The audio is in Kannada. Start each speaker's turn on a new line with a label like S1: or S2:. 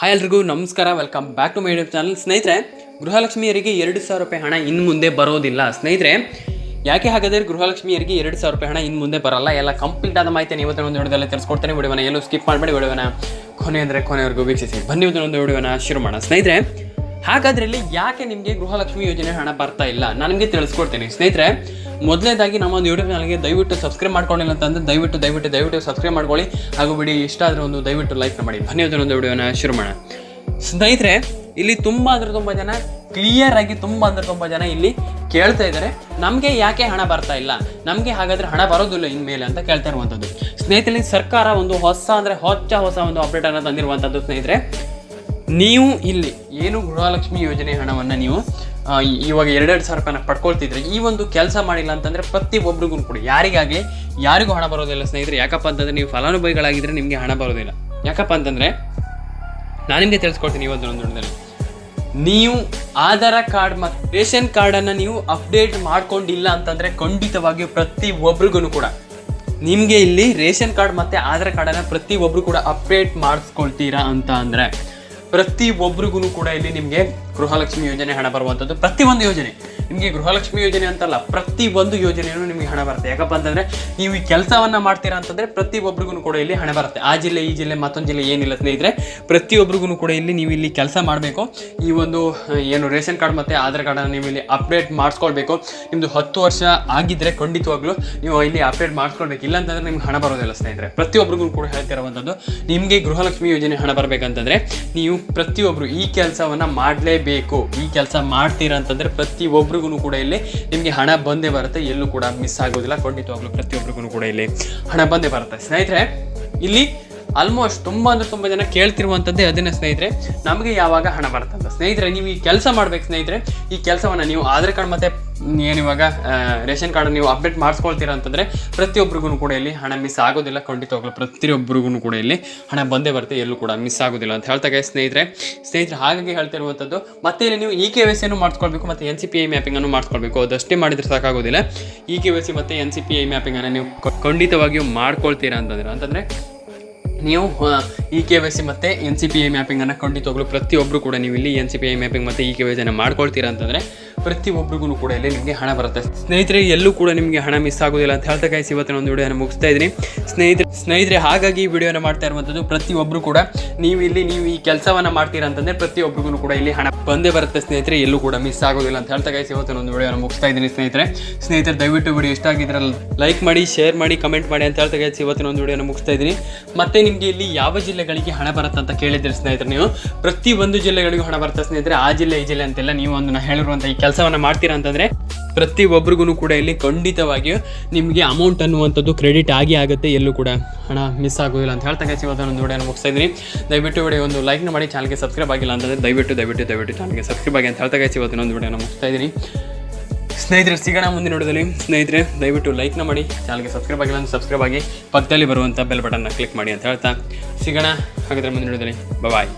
S1: ಹಾಯ್ ಎಲ್ರಿಗೂ, ನಮಸ್ಕಾರ. Welcome back to my YouTube channel ಸ್ನೇಹಿತರೆ, ಗೃಹಲಕ್ಷ್ಮಿಯರಿಗೆ ಎರಡು ಸಾವಿರ ರೂಪಾಯಿ ಹಣ ಇನ್ನು ಮುಂದೆ ಬರೋದಿಲ್ಲ. ಸ್ನೇಹಿತರೆ, ಯಾಕೆ ಹಾಗಾದರೆ ಗೃಹಲಕ್ಷ್ಮಿಯರಿಗೆ ಎರಡು ಸಾವಿರ ರೂಪಾಯಿ ಹಣ ಇನ್ನು ಮುಂದೆ ಬರಲ್ಲ? ಎಲ್ಲ ಕಂಪ್ಲೀಟ್ ಆದ ಮಾಹಿತಿ ಇವತ್ತಿನ ಒಂದು ವಿಡಿಯೋದಲ್ಲಿ ತಿಳಿಸ್ಕೊಡ್ತೇನೆ. ವಿಡಿಯೋನ ಎಲ್ಲೂ ಸ್ಕಿಪ್ ಮಾಡಬೇಡಿ. ವಿಡಿಯೋನ ಕೊನೆ ಅಂದರೆ ಕೊನೆವರೆಗೂ ವೀಕ್ಷಿಸಿ. ಬನ್ನಿ ಇವತ್ತಿನ ಒಂದು ವಿಡಿಯೋನ ಶುರು ಮಾಡೋಣ. ಸ್ನೇಹಿತರೆ, ಹಾಗಾದ್ರಲ್ಲಿ ಯಾಕೆ ನಿಮಗೆ ಗೃಹಲಕ್ಷ್ಮಿ ಯೋಜನೆ ಹಣ ಬರ್ತಾ ಇಲ್ಲ? ನಾನು ನಿಮಗೆ ತಿಳಿಸ್ಕೊಡ್ತೀನಿ. ಸ್ನೇಹಿತರೆ ಮೊದಲನೇದಾಗಿ ನಮ್ಮ ಒಂದು ಯೂಟ್ಯೂಬ್ ಚಾನಲ್ಗೆ ದಯವಿಟ್ಟು ಸಬ್ಸ್ಕ್ರೈಬ್ ಮಾಡ್ಕೊಂಡಿಲ್ಲ ಅಂತಂದ್ರೆ ದಯವಿಟ್ಟು ದಯವಿಟ್ಟು ದಯವಿಟ್ಟು ಸಬ್ಸ್ಕ್ರೈಬ್ ಮಾಡ್ಕೊಳ್ಳಿ. ಹಾಗೂ ಬಿಡಿ, ಇಷ್ಟ ಆದರೆ ಒಂದು ದಯವಿಟ್ಟು ಲೈಕ್ ಮಾಡಿ. ಇವತ್ತಿನ ಒಂದು ವಿಡಿಯೋನ ಶುರು ಮಾಡೋಣ. ಸ್ನೇಹಿತರೆ, ಇಲ್ಲಿ ತುಂಬ ಅಂದರೆ ತುಂಬ ಜನ ಕ್ಲಿಯರ್ ಆಗಿ ತುಂಬ ಅಂದರೆ ತುಂಬ ಜನ ಇಲ್ಲಿ ಕೇಳ್ತಾ ಇದ್ದಾರೆ. ನಮಗೆ ಯಾಕೆ ಹಣ ಬರ್ತಾ ಇಲ್ಲ? ನಮಗೆ ಹಾಗಾದ್ರೆ ಹಣ ಬರೋದಿಲ್ಲ ಇನ್ಮೇಲೆ ಅಂತ ಕೇಳ್ತಾ ಇರುವಂಥದ್ದು ಸ್ನೇಹಿತರೆ ಸರ್ಕಾರ ಒಂದು ಹೊಸ ಅಂದರೆ ಹೊಚ್ಚ ಹೊಸ ಒಂದು ಅಪ್ಡೇಟ್ ಅನ್ನು ತಂದಿರುವಂಥದ್ದು ಸ್ನೇಹಿತರೆ. ನೀವು ಇಲ್ಲಿ ಏನು ಗೃಹಲಕ್ಷ್ಮಿ ಯೋಜನೆ ಹಣವನ್ನು ನೀವು ಇವಾಗ ಎರಡೆರಡು ಸಾವಿರ ರೂಪಾಯಿನ ಪಡ್ಕೊಳ್ತಿದ್ರೆ ಈ ಒಂದು ಕೆಲಸ ಮಾಡಿಲ್ಲ ಅಂತಂದರೆ ಪ್ರತಿ ಒಬ್ರಿಗೂ ಕೂಡ. ಯಾರಿಗಾಗಲಿ, ಯಾರಿಗೂ ಹಣ ಬರೋದಿಲ್ಲ ಸ್ನೇಹಿತರೆ. ಯಾಕಪ್ಪ ಅಂತಂದರೆ ನೀವು ಫಲಾನುಭವಿಗಳಾಗಿದ್ದರೆ ನಿಮಗೆ ಹಣ ಬರೋದಿಲ್ಲ. ಯಾಕಪ್ಪ ಅಂತಂದರೆ ನಾನು ನಿಮಗೆ ತಿಳಿಸ್ಕೊಡ್ತೀನಿ ಇವತ್ತು ಒಂದು ನೋಡಿದಲ್ಲಿ. ನೀವು ಆಧಾರ ಕಾರ್ಡ್ ಮತ್ತು ರೇಷನ್ ಕಾರ್ಡನ್ನು ನೀವು ಅಪ್ಡೇಟ್ ಮಾಡ್ಕೊಂಡಿಲ್ಲ ಅಂತಂದರೆ ಖಂಡಿತವಾಗಿಯೂ ಪ್ರತಿ ಒಬ್ರಿಗೂ ಕೂಡ. ನಿಮಗೆ ಇಲ್ಲಿ ರೇಷನ್ ಕಾರ್ಡ್ ಮತ್ತು ಆಧಾರ್ ಕಾರ್ಡನ್ನು ಪ್ರತಿ ಒಬ್ಬರು ಕೂಡ ಅಪ್ಡೇಟ್ ಮಾಡಿಸ್ಕೊಳ್ತೀರಾ ಅಂತ ಅಂದರೆ ಪ್ರತಿ ಒಬ್ರಿಗೂ ಕೂಡ ಇಲ್ಲಿ ನಿಮಗೆ ಗೃಹಲಕ್ಷ್ಮಿ ಯೋಜನೆ ಹಣ ಬರುವಂಥದ್ದು ಒಂದು ಯೋಜನೆ. ನಿಮಗೆ ಗೃಹಲಕ್ಷ್ಮಿ ಯೋಜನೆ ಅಂತಲ್ಲ, ಪ್ರತಿ ಒಂದು ಯೋಜನೆಯೂ ನಿಮಗೆ ಹಣ ಬರುತ್ತೆ. ಯಾಕಪ್ಪ ಅಂತಂದರೆ, ನೀವು ಈ ಕೆಲಸವನ್ನು ಮಾಡ್ತೀರಾ ಅಂತಂದರೆ ಪ್ರತಿಯೊಬ್ಬರಿಗೂ ಕೂಡ ಇಲ್ಲಿ ಹಣ ಬರುತ್ತೆ. ಆ ಜಿಲ್ಲೆ, ಈ ಜಿಲ್ಲೆ, ಮತ್ತೊಂದು ಜಿಲ್ಲೆ ಏನಿಲ್ಲ ಸ್ನೇಹಿತರೆ ಪ್ರತಿಯೊಬ್ಬರಿಗೂ ಕೂಡ ಇಲ್ಲಿ ನೀವು ಇಲ್ಲಿ ಕೆಲಸ ಮಾಡಬೇಕು. ಈ ಒಂದು ಏನು ರೇಷನ್ ಕಾರ್ಡ್ ಮತ್ತು ಆಧಾರ್ ಕಾರ್ಡನ್ನು ನೀವು ಇಲ್ಲಿ ಅಪ್ಡೇಟ್ ಮಾಡಿಸ್ಕೊಳ್ಬೇಕು. ನಿಮ್ಮದು ಹತ್ತು ವರ್ಷ ಆಗಿದ್ದರೆ ಖಂಡಿತವಾಗ್ಲೂ ನೀವು ಇಲ್ಲಿ ಅಪ್ಡೇಟ್ ಮಾಡಿಸ್ಕೊಳ್ಬೇಕು. ಇಲ್ಲ ಅಂತಂದರೆ ನಿಮ್ಗೆ ಹಣ ಬರೋದಿಲ್ಲ ಸ್ನೇಹಿತರೆ. ಪ್ರತಿಯೊಬ್ಬರಿಗೂ ಕೂಡ ಹೇಳ್ತಿರುವಂಥದ್ದು ನಿಮಗೆ ಗೃಹಲಕ್ಷ್ಮಿ ಯೋಜನೆ ಹಣ ಬರಬೇಕಂತಂದರೆ, ನೀವು ಪ್ರತಿಯೊಬ್ಬರು ಈ ಕೆಲಸವನ್ನು ಮಾಡಲೇಬೇಕು. ಈ ಕೆಲಸ ಮಾಡ್ತೀರಾ ಅಂತಂದರೆ ಪ್ರತಿಯೊಬ್ಬರಿಗೂ ಕೂಡ ಇಲ್ಲಿ ನಿಮಗೆ ಹಣ ಬಂದೇ ಬರುತ್ತೆ, ಎಲ್ಲೂ ಕೂಡ ಮಿಸ್ ಆಗೋದಿಲ್ಲ. ಖಂಡಿತವಾಗ್ಲೂ ಪ್ರತಿಯೊಬ್ಬರಿಗೂ ಕೂಡ ಇಲ್ಲಿ ಹಣ ಬಂದೇ ಬರುತ್ತೆ. ಸ್ನೇಹಿತರೆ, ಇಲ್ಲಿ ಆಲ್ಮೋಸ್ಟ್ ತುಂಬ ಅಂದ್ರೆ ತುಂಬ ಜನ ಕೇಳ್ತಿರುವಂಥದ್ದೇ ಅದನ್ನ ಸ್ನೇಹಿತರೆ. ನಮಗೆ ಯಾವಾಗ ಹಣ ಬರುತ್ತಂತ ಸ್ನೇಹಿತರೆ, ನೀವು ಈ ಕೆಲಸ ಮಾಡ್ಬೇಕು ಸ್ನೇಹಿತರೆ, ಈ ಕೆಲಸವನ್ನು ನೀವು ಆಧಾರ್ ಕಾರ್ಡ್ ಮತ್ತು ಏನು ಇವಾಗ ರೇಷನ್ ಕಾರ್ಡ್ ನೀವು ಅಪ್ಡೇಟ್ ಮಾಡಿಸ್ಕೊಳ್ತೀರಾ ಅಂತಂದರೆ ಪ್ರತಿಯೊಬ್ಬರಿಗೂ ಕೂಡ ಇಲ್ಲಿ ಹಣ ಮಿಸ್ ಆಗೋದಿಲ್ಲ. ಖಂಡಿತವಾಗ್ಲೂ ಪ್ರತಿಯೊಬ್ಬರಿಗೂ ಕೂಡ ಇಲ್ಲಿ ಹಣ ಬಂದೇ ಬರುತ್ತೆ, ಎಲ್ಲೂ ಕೂಡ ಮಿಸ್ ಆಗೋದಿಲ್ಲ ಅಂತ ಹೇಳ್ತಾರೆ ಸ್ನೇಹಿತರೆ. ಸ್ನೇಹಿತರೆ, ಹಾಗಾಗಿ ಹೇಳ್ತಿರುವಂಥದ್ದು ಮತ್ತೆ ಇಲ್ಲಿ ನೀವು ಇ ಕೆ ವಿ ಸಿಯನ್ನು ಮಾಡಿಸ್ಕೊಳ್ಬೇಕು, ಮತ್ತು ಎನ್ ಸಿ ಪಿ ಐ ಮ್ಯಾಪಿಂಗನ್ನು ಮಾಡಿಸ್ಕೊಳ್ಬೇಕು. ಅದಷ್ಟೇ ಮಾಡಿದ್ರೆ ಸಾಕಾಗೋದಿಲ್ಲ. ಇ ಕೆ ವೈ ಸಿ ಮತ್ತು ಎನ್ ಸಿ ಪಿ ಐ ಮ್ಯಾಪಿಂಗನ್ನು ನೀವು ಖಂಡಿತವಾಗಿಯೂ ಮಾಡ್ಕೊಳ್ತೀರಾ ಅಂತಂದ್ರೆ, ಅಂತಂದರೆ ನೀವು ಇ ಕೆ ವೈ ಸಿ ಮತ್ತು ಎನ್ ಸಿ ಪಿ ಐ ಮ್ಯಾಪಿಂಗನ್ನು ಖಂಡಿತವಾಗ್ಲೂ ಪ್ರತಿಯೊಬ್ಬರು ಕೂಡ ನೀವು ಇಲ್ಲಿ N C P I mapping ಮತ್ತು ಇ ಕೆ ವೈ ಸಿನ ಮಾಡ್ಕೊಳ್ತೀರಾ ಅಂತಂದರೆ ಪ್ರತಿಯೊಬ್ಬರಿಗೂ ಕೂಡ ಇಲ್ಲಿ ನಿಮಗೆ ಹಣ ಬರುತ್ತೆ. ಸ್ನೇಹಿತರೆ, ಎಲ್ಲೂ ಕೂಡ ನಿಮಗೆ ಹಣ ಮಿಸ್ ಆಗೋದಿಲ್ಲ ಅಂತ ಹೇಳ್ತಾ ಕಾಯಿಸಿ ಇವತ್ತಿನ ಒಂದು ವಿಡಿಯೋನ ಮುಗಿಸ್ತಾ ಇದ್ದೀನಿ. ಸ್ನೇಹಿತರೆ ಸ್ನೇಹಿತರೆ, ಹಾಗಾಗಿ ಈ ವಿಡಿಯೋನ ಮಾಡ್ತಾ ಇರುವಂಥದ್ದು ಪ್ರತಿಯೊಬ್ಬರು ಕೂಡ, ನೀವು ಇಲ್ಲಿ ನೀವು ಈ ಕೆಲಸವನ್ನು ಮಾಡ್ತೀರಾ ಅಂತಂದರೆ ಪ್ರತಿಯೊಬ್ಬರಿಗೂ ಕೂಡ ಇಲ್ಲಿ ಹಣ ಬಂದೇ ಬರುತ್ತೆ ಸ್ನೇಹಿತರೆ, ಎಲ್ಲೂ ಕೂಡ ಮಿಸ್ ಆಗೋದಿಲ್ಲ ಅಂತ ಹೇಳ್ತಾ ಕಾಯಿಸಿ ಇವತ್ತಿನ ಒಂದು ವಿಡಿಯೋನ ಮುಗಿಸ್ತಾ ಇದ್ದೀನಿ ಸ್ನೇಹಿತರೆ. ಸ್ನೇಹಿತರೆ, ದಯವಿಟ್ಟು ವಿಡಿಯೋ ಇಷ್ಟ ಆಗಿದ್ರೆ ಲೈಕ್ ಮಾಡಿ ಶೇರ್ ಮಾಡಿ ಕಮೆಂಟ್ ಮಾಡಿ ಅಂತ ಹೇಳ್ತಾ ಕಾಯಿಸಿ ಇವತ್ತಿನ ಒಂದು ವಿಡಿಯೋನ ಮುಗಿಸ್ತಾ ಇದ್ದೀನಿ. ಮತ್ತೆ ನಿಮಗೆ ಇಲ್ಲಿ ಯಾವ ಜಿಲ್ಲೆಗಳಿಗೆ ಹಣ ಬರುತ್ತೆ ಅಂತ ಕೇಳಿದ್ರೆ ಸ್ನೇಹಿತರೆ ನೀವು? ಪ್ರತಿ ಒಂದು ಜಿಲ್ಲೆಗಳಿಗೂ ಹಣ ಬರುತ್ತೆ ಸ್ನೇಹಿತರೆ, ಆ ಜಿಲ್ಲೆ, ಈ ಜಿಲ್ಲೆ ಅಂತೆಲ್ಲ ನೀವು ಒಂದು ನಾನು ಹೇಳಿರುವಂಥ ಈ ಕೆಲಸವನ್ನು ಮಾಡ್ತೀರಾ ಅಂತಂದರೆ ಪ್ರತಿ ಒಬ್ರಿಗೂ ಕೂಡ ಇಲ್ಲಿ ಖಂಡಿತವಾಗಿಯೂ ನಿಮಗೆ ಅಮೌಂಟ್ ಅನ್ನುವಂಥದ್ದು ಕ್ರೆಡಿಟ್ ಆಗಿ ಆಗುತ್ತೆ ಎಲ್ಲೂ ಕೂಡ. ಹಣ ಮಿಸ್ ಆಗೋದಿಲ್ಲ ಅಂತ ಹೇಳ್ತಾ ಇವತ್ತಿನ ಒಂದು ವಿಡಿಯೋನ ಮುಗಿಸ್ತಾ ಇದ್ದೀನಿ. ದಯವಿಟ್ಟು ವಿಡಿಯೋ ಒಂದು ಲೈಕ್ನ ಮಾಡಿ ಚಾನಲ್ಗೆ ಸಬ್ಸ್ಕ್ರೈಬ್ ಆಗಿಲ್ಲ ಅಂತಂದರೆ ದಯವಿಟ್ಟು ದಯವಿಟ್ಟು ದಯವಿಟ್ಟು ಚಾನಲ್ಗೆ ಸಬ್ಸ್ಕ್ರೈಬ್ ಆಗಿ ಅಂತ ಹೇಳ್ತಾ ಇವತ್ತು ಇವತ್ತಿನ ಒಂದು ವಿಡಿಯೋನ ಮುಗಿಸ್ತಾ ಇದ್ದೀನಿ. ಸ್ನೇಹಿತರೆ, ಸಿಗೋಣ ಮುಂದಿನ ನೋಡೋದಲ್ಲಿ ಸ್ನೇಹಿತರೆ, ದಯವಿಟ್ಟು ಲೈಕ್ನ ಮಾಡಿ ಚಾನಲ್ಗೆ ಸಬ್ಸ್ಕ್ರೈಬ್ ಆಗಿಲ್ಲ ಅಂದರೆ ಸಬ್ಸ್ಕ್ರೈಬ್ ಆಗಿ ಪಕ್ಕದಲ್ಲಿ ಬರುವಂಥ ಬೆಲ್ ಬಟನ್ನ ಕ್ಲಿಕ್ ಮಾಡಿ ಅಂತ ಹೇಳ್ತಾ ಸಿಗೋಣ. ಹಾಗಾದರೆ ಮುಂದಿನ ನೋಡೋದಲ್ಲಿ ಬಾಯ್